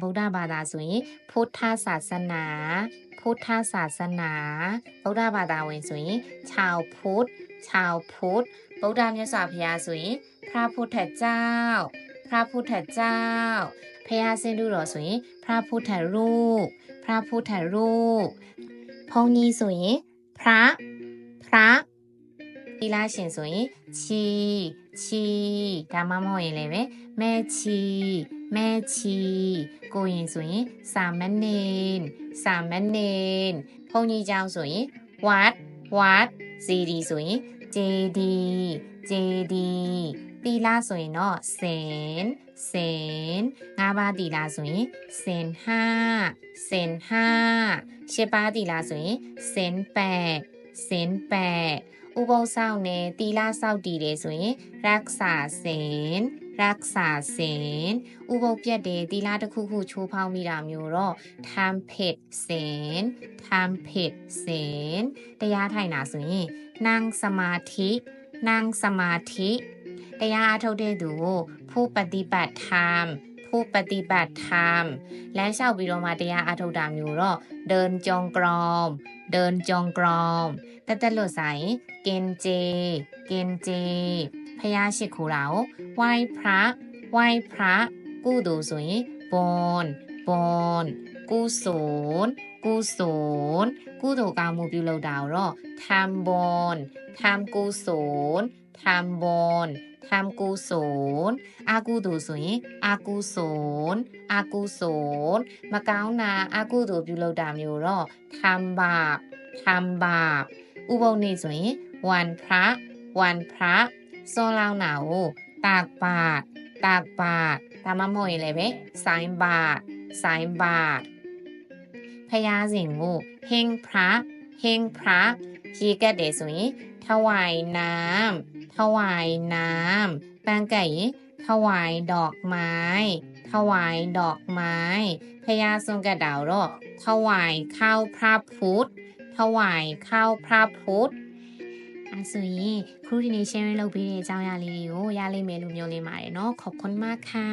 ဗုဒ္ဓဘာသာဆိုရင်ဖုဒ္ဓศาสนาဖုဒ္ဓศาสนาဗုဒ္ဓဘာသာဝင်ဆိုရင်ชาวพุทธชาวพุทธဗုဒ္ဓမြတ်စွာဘုရားဆိုရင်พระพุทธเจ้า พระพุทธเจ้าพระสินดุတော်ဆိုရင်พระพุทธรูป พระพุทธรูปဘုန်းကြီးဆိုရင်พระพระသီလရှင်ဆိုရင်ချီချီဒါမှမဟုတ်ရင်လည်းပဲမဲ แม่ชีโกยสุยสามแมนเนนสามแมนเนนพงยีเจ้าสุยวัด วัดซีดีสุยเจดีเจดีตีลาสุยเนาะเซนเซนงาบาตีลาสุยเซนห้าเซนห้าเชบาตีลาสุยเซนแปดเซนแปดอุโบสถเนตีลาเศร้าดีเลยสุยรักษาเซน รักษาศีลဥပုသ်ပြတ်တယ်သီလတစ်ခုခုချိုးဖောက်မိတာမျိုးတော့ทำผิดศีลทำผิดศีลတရားထိုင်တာဆိုရင်นั่งสมาธินั่งสมาธิတရားအထုတ်တဲ့သူကိုผู้ปฏิบัติธรรมผู้ปฏิบัติธรรมလမ်းလျှောက်ပြီးတော့မှတရားအထုတ်တာမျိုးတော့เดินจงกรม เดินจงกรมတက်တက်လွတ်ဆိုင်กินเจ กินเจ พยาชิคุเหาไหว้พระ ไหว้พระ กู้ดูสวยบนบนกู้ศูนย์กู้ศูนย์กู้ดูกามูบิวลดาวรอทำบนทำกู้ศูนย์ทำบนทำกูศลอากูดูสุยอากูศลอากูศลมาเก้านาอากูดูบิโลดามยูรอทำบาปทำบาป อุโบเนสุยวันพระ วันพระ โซลาวหนาวตากบาทตากบาทตามมวยเลยเว้สายบาทสายบาทพญาสิงห์งูเฮงพระเฮงพระคีกะเดสุยถวายน้ำถวายน้ำแปลงไก่ถวายดอกไม้ ถวายดอกไม้ พญาทรงกระดาวโรถวายข้าวพระพุทธ ถวายข้าวพระพุทธ အဲဆိုရင်ခရူဒီနေ sharing လုပ်ပေးတဲ့အကြောင်းအရာလေးတွေကိုရလိမ့်မယ်လို့မျှော်လင့်ပါတယ်เนาะขอบคุณมากค่ะ